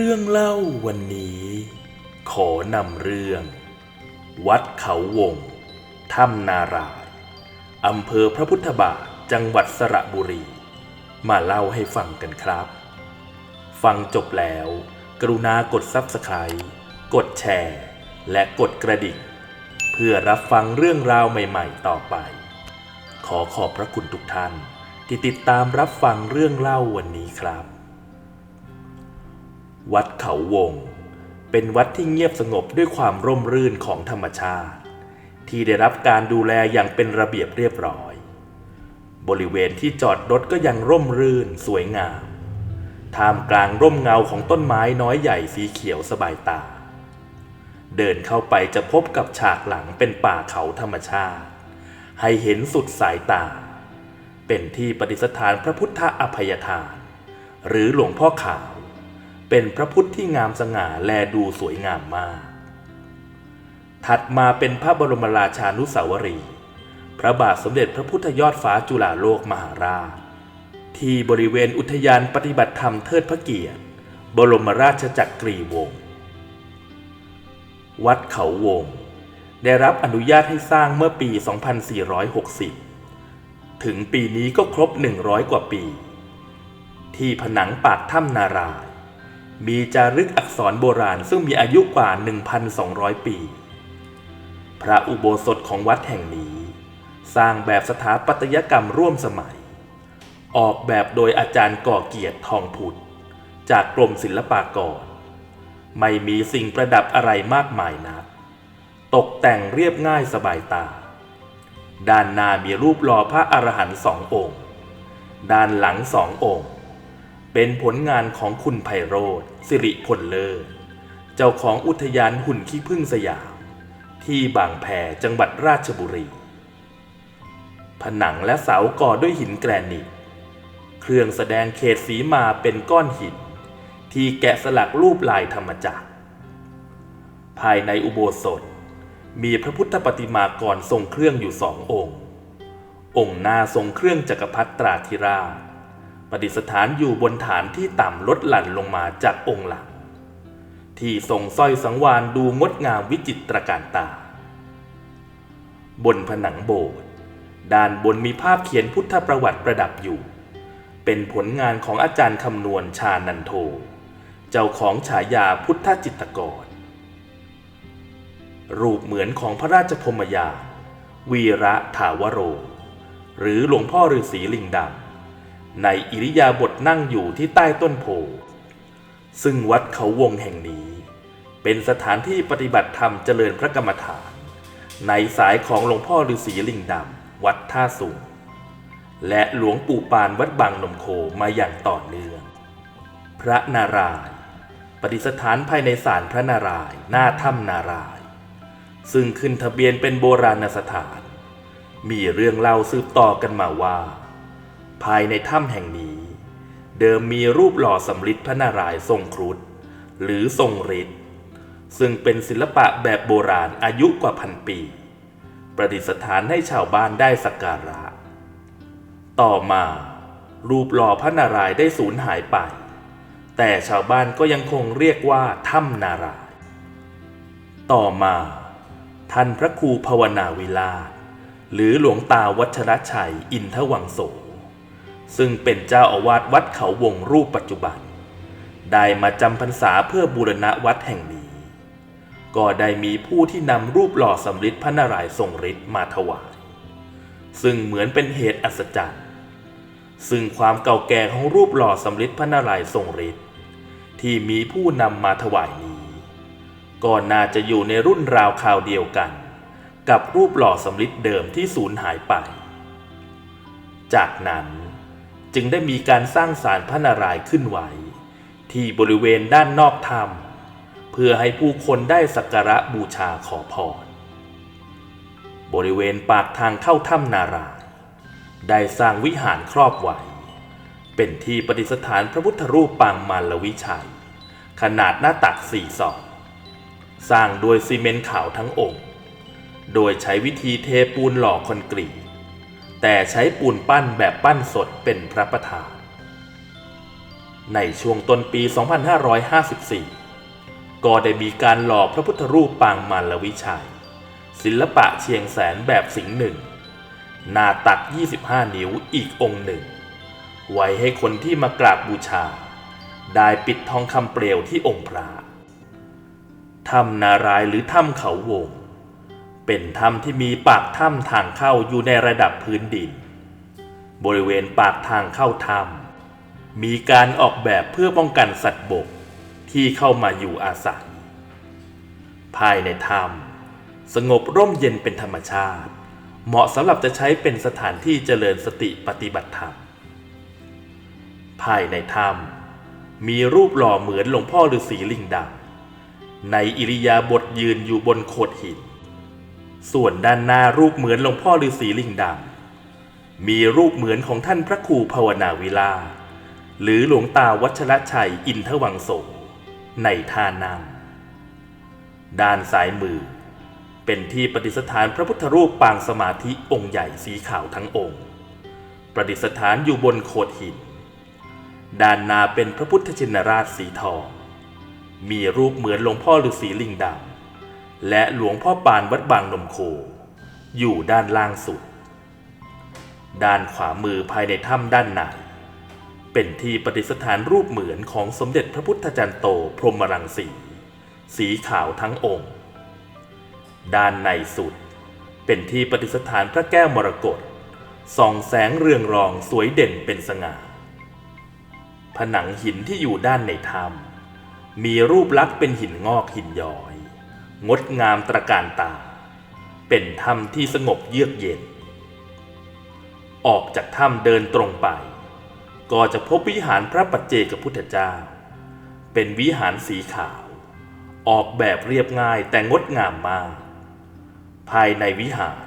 เรื่องเล่าวันนี้ ขอนำเรื่อง วัดเขาวงถ้ำนารายณ์อำเภอพระพุทธบาทจังหวัดสระบุรี มาเล่าให้ฟังกันครับ ฟังจบแล้ว กรุณากดซับสไคร b ์กดแชร์ และกดกระดิ่งเพื่อรับฟังเรื่องราวใหม่ๆต่อไป ขอขอบพระคุณทุกท่านที่ติดตามรับฟังเรื่องเล่าวันนี้ครับ วัดเขาวง เป็นวัดที่เงียบสงบด้วยความร่มรื่นของธรรมชาติ ที่ได้รับการดูแลอย่างเป็นระเบียบเรียบร้อย บริเวณที่จอดรถก็ยังร่มรื่นสวยงาม ท่ามกลางร่มเงาของต้นไม้น้อยใหญ่สีเขียวสบายตา เดินเข้าไปจะพบกับฉากหลังเป็นป่าเขาธรรมชาติ ให้เห็นสุดสายตา เป็นที่ประดิษฐานพระพุทธอภัยทาน หรือหลวงพ่อขาว เป็นพระพุทธที่งามสง่าแลดูสวยงามมาก ถัดมาเป็นพระบรมราชานุสาวรีย์พระบาทสมเด็จพระพุทธยอดฟ้าจุฬาโลกมหาราช ที่บริเวณอุทยานปฏิบัติธรรมเทิดพระเกียรติ บรมราชจักรีวงศ์ วัดเขาวง ได้รับอนุญาตให้สร้างเมื่อปี 2460 ถึงปีนี้ก็ครบ 100 กว่าปี ที่ผนังปากถ้ำนาราย มีจารึกอักษรโบราณซึ่งมีอายุกว่า 1,200 ปี พระอุโบสถของวัดแห่งนี้ สร้างแบบสถาปัตยกรรมร่วมสมัย ออกแบบโดยอาจารย์ก่อเกียรติทองผุด จากกรมศิลปากร ไม่มีสิ่งประดับอะไรมากมายนัก ตกแต่งเรียบง่ายสบายตา ด้านหน้ามีรูปหล่อพระอรหันต์สององค์ ด้านหลังสององค์ เป็นผลงานของคุณไพโรธสิริพลเลิศเจ้าของอุทยานหุ่นขี้ผึ้งสยาม ที่บางแพจังหวัดราชบุรี ผนังและเสาก่อด้วยหินแกรนิต เครื่องแสดงเขตสีมาเป็นก้อนหิน ที่แกะสลักรูปลายธรรมจักร ภายในอุโบสถ มีพระพุทธปฏิมากรทรงเครื่องอยู่สององค์ องค์หน้าทรงเครื่องจักรพรรดิตราธิราช ประดิษฐานอยู่บนฐานที่ต่ำลดหลั่นลงมาจากองค์หลังที่ทรงสร้อยสังวานดูงดงามวิจิตรการตา บนผนังโบสถ์ด้านบนมีภาพเขียนพุทธประวัติประดับอยู่ เป็นผลงานของอาจารย์คำนวณชานันโท เจ้าของฉายาพุทธจิตกร รูปเหมือนของพระราชพมยา วีระถาวโร หรือหลวงพ่อฤาษีลิงดำ ในอิริยาบถนั่งอยู่ที่ใต้ต้นโพธิ์ซึ่งวัดเขาวงแห่งนี้ เป็นสถานที่ปฏิบัติธรรมเจริญพระกรรมฐาน ในสายของหลวงพ่อฤาษีลิงดำวัดท่าสูง และหลวงปู่ปานวัดบางนมโคมาอย่างต่อเนื่อง พระนารายณ์ประดิษฐานภายในศาลพระนารายณ์หน้าถ้ำนารายณ์ซึ่งขึ้นทะเบียนเป็นโบราณสถาน มีเรื่องเล่าสืบต่อกันมาว่า ภายในถ้ำแห่งนี้ เดิมมีรูปหล่อสำริดพระนารายณ์ทรงครุฑหรือทรงฤทธิ์ซึ่งเป็นศิลปะแบบโบราณอายุกว่าพันปี ประดิษฐานให้ชาวบ้านได้สักการะ ต่อมา รูปหล่อพระนารายณ์ได้สูญหายไป แต่ชาวบ้านก็ยังคงเรียกว่าถ้ำนารายณ์ต่อมา ท่านพระครูภาวนาวิลาหรือหลวงตาวัชรชัยอินทวังโส ซึ่งเป็นเจ้าอาวาสวัดเขาวงรูปปัจจุบัน ได้มาจำพรรษาเพื่อบูรณะวัดแห่งนี้ ก็ได้มีผู้ที่นำรูปหล่อสำริดพระนารายณ์ทรงฤทธิ์มาถวาย ซึ่งเหมือนเป็นเหตุอัศจรรย์ ซึ่งความเก่าแก่ของรูปหล่อสำริดพระนารายณ์ทรงฤทธิ์ที่มีผู้นำมาถวายนี้ ก็น่าจะอยู่ในรุ่นราวคราวเดียวกัน กับรูปหล่อสำริดเดิมที่สูญหายไป จากนั้น จึงได้มีการสร้างศาลพระนารายณ์ขึ้นไว้ที่บริเวณด้านนอกถ้ำเพื่อให้ผู้คนได้สักการะบูชาขอพรบริเวณปากทางเข้าถ้ำนารายณ์ได้สร้างวิหารครอบไว้ เป็นที่ประดิษฐานพระพุทธรูปปางมารวิชัย ขนาดหน้าตักสี่ศอกสร้างโดยซีเมนต์ขาวทั้งองค์ โดยใช้วิธีเทปูนหล่อคอนกรีต แต่ใช้ปูนปั้นแบบปั้นสดเป็นพระประธาน ในช่วงต้นปี 2554 ก็ได้มีการหล่อพระพุทธรูปปางมารวิชัย ศิลปะเชียงแสนแบบสิงห์หนึ่ง หน้าตัก 25 นิ้วอีกองค์หนึ่ง ไว้ให้คนที่มากราบบูชา ได้ปิดทองคำเปลวที่องค์พระถ้ำนารายหรือถ้ำเขาวง เป็นถ้ำที่มีปากถ้ำทางเข้าอยู่ในระดับพื้นดิน บริเวณปากทางเข้าถ้ำมีการออกแบบเพื่อป้องกันสัตว์บกที่เข้ามาอยู่อาศัย ภายในถ้ำสงบร่มเย็นเป็นธรรมชาติ เหมาะสำหรับจะใช้เป็นสถานที่เจริญสติปฏิบัติธรรม ภายในถ้ำมีรูปหล่อเหมือนหลวงพ่อฤาษีลิงดำในอิริยาบถยืนอยู่บนโขดหิน ส่วนด้านหน้ารูปเหมือนหลวงพ่อฤาษีลิงดำมีรูปเหมือนของท่านพระครูภาวนาวิลา หรือหลวงตาวัชรชัยอินทวังโสในท่านั่งด้านซ้ายมือ เป็นที่ประดิษฐานพระพุทธรูปปางสมาธิองค์ใหญ่สีขาวทั้งองค์ ประดิษฐานอยู่บนโขดหิน ด้านหน้าเป็นพระพุทธชินราชสีทอง มีรูปเหมือนหลวงพ่อฤาษีลิงดำ และหลวงพ่อปานวัดบางนมโค อยู่ด้านล่างสุด ด้านขวามือภายในถ้ำด้านในเป็นที่ประดิษฐานรูปเหมือนของสมเด็จพระพุทธจารย์โตพรหมรังสี สีขาวทั้งองค์ ด้านในสุด เป็นที่ประดิษฐานพระแก้วมรกตส่องแสงเรืองรองสวยเด่นเป็นสง่า ผนังหินที่อยู่ด้านในถ้ำมีรูปลักษณ์เป็นหินงอกหินย้อย งดงามตระการตา เป็นถ้ำที่สงบเยือกเย็น ออกจากถ้ำเดินตรงไป ก็จะพบวิหารพระปัจเจกพุทธเจ้า เป็นวิหารสีขาว ออกแบบเรียบง่ายแต่งดงามมาก ภายในวิหาร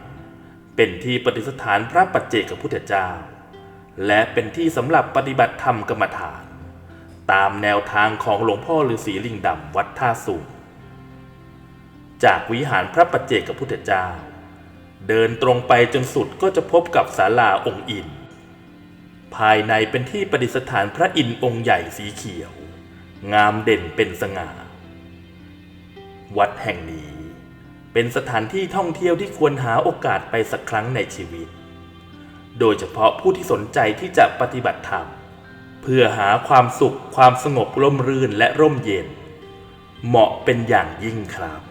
เป็นที่ประดิษฐานพระปัจเจกพุทธเจ้า และเป็นที่สำหรับปฏิบัติธรรมกรรมฐาน ตามแนวทางของหลวงพ่อฤาษีลิงดำวัดท่าสูง จากวิหารพระปัจเจกพุทธเจ้า เดินตรงไปจนสุดก็จะพบกับศาลาองค์อิน ภายในเป็นที่ประดิษฐานพระอินน์องค์ใหญ่สีเขียว งามเด่นเป็นสง่า วัดแห่งนี้เป็นสถานที่ท่องเที่ยวที่ควรหาโอกาสไปสักครั้งในชีวิต โดยเฉพาะผู้ที่สนใจที่จะปฏิบัติธรรม เพื่อหาความสุขความสงบร่มรื่นและร่มเย็น เหมาะเป็นอย่างยิ่งครับ